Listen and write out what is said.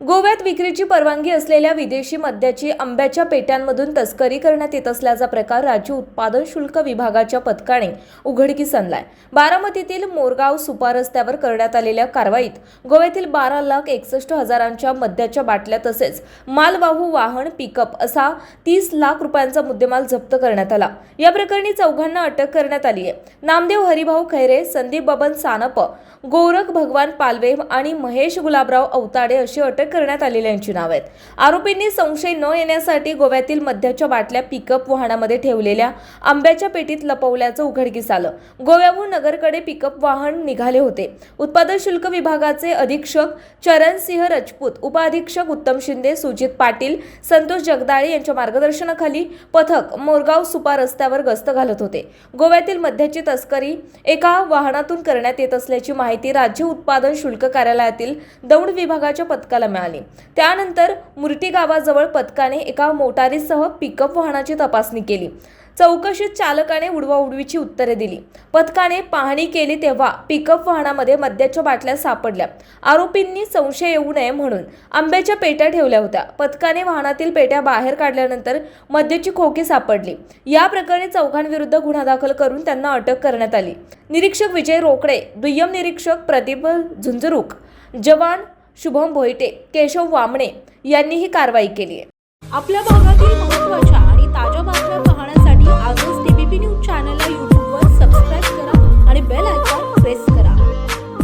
गोव्यात विक्रीची परवानगी असलेल्या विदेशी मद्याची आंब्याच्या पेट्यांमधून तस्करी करण्यात येत असल्याचा प्रकार राज्य उत्पादन शुल्क विभागाच्या पथकाने उघडकीस आणलाय बारामतीतील मोरगाव सुपा रस्त्यावर करण्यात आलेल्या कारवाईत गोव्यातील बारा लाख एकसष्ट हजारांच्या मद्याच्या बाटल्या तसेच मालवाहू वाहन पिकअप असा तीस लाख रुपयांचा मुद्देमाल जप्त करण्यात आला. या प्रकरणी चौघांना अटक करण्यात आली आहे. नामदेव हरिभाऊ खैरे संदीप बबन सानप गोरख भगवान पालवे आणि महेश गुलाबराव अवताडे अशी अटक करण्यात आलेल्यांची नाव आहेत. आरोपींनी संशय न येण्यासाठी गोव्यातील मद्याच्या बाटल्या पिकअप वाहनामध्ये ठेवलेल्या आंब्याच्या पेटीत लपवल्याचं उघडकीस आलं. गोव्याहून नगरकडे पिकअप वाहन निघाले होते. उत्पादन शुल्क विभागाचे अधीक्षक चरणसिंह राजपूत उपअधीक्षक उत्तम शिंदे सुजित पाटील संतोष जगदाळे यांच्या मार्गदर्शनाखाली पथक मोरगाव सुपा रस्त्यावर गस्त घालत होते. गोव्यातील मद्याची तस्करी एका वाहनातून करण्यात येत असल्याची माहिती राज्य उत्पादन शुल्क कार्यालयातील दौड विभागाच्या पथकाला मिळाली. त्यानंतर मुर्टी गावाजवळ पथकाने एका मोटारीसह पिकअप वाहनाची तपासणी केली. चौकशीत चालकाने उडवाउडवीची उत्तरे दिली. पथकाने पाहणी केली तेव्हा पिकअप वाहनामध्ये मद्याच्या बाटल्या सापडल्या. आरोपींनी संशय येऊ नये म्हणून आंब्याच्या पेट्या ठेवल्या होत्या. पथकाने वाहनातील पेट्या बाहेर काढल्यानंतर मद्याची खोकी सापडली. या प्रकरणी चौघांविरुद्ध गुन्हा दाखल करून त्यांना अटक करण्यात आली. निरीक्षक विजय रोकडे दुय्यम निरीक्षक प्रदीप झुंजरुक जवान शुभम भोईटे केशव वामणे यांनी ही कारवाई केली आहे. आपल्या भागातील महत्त्वाच्या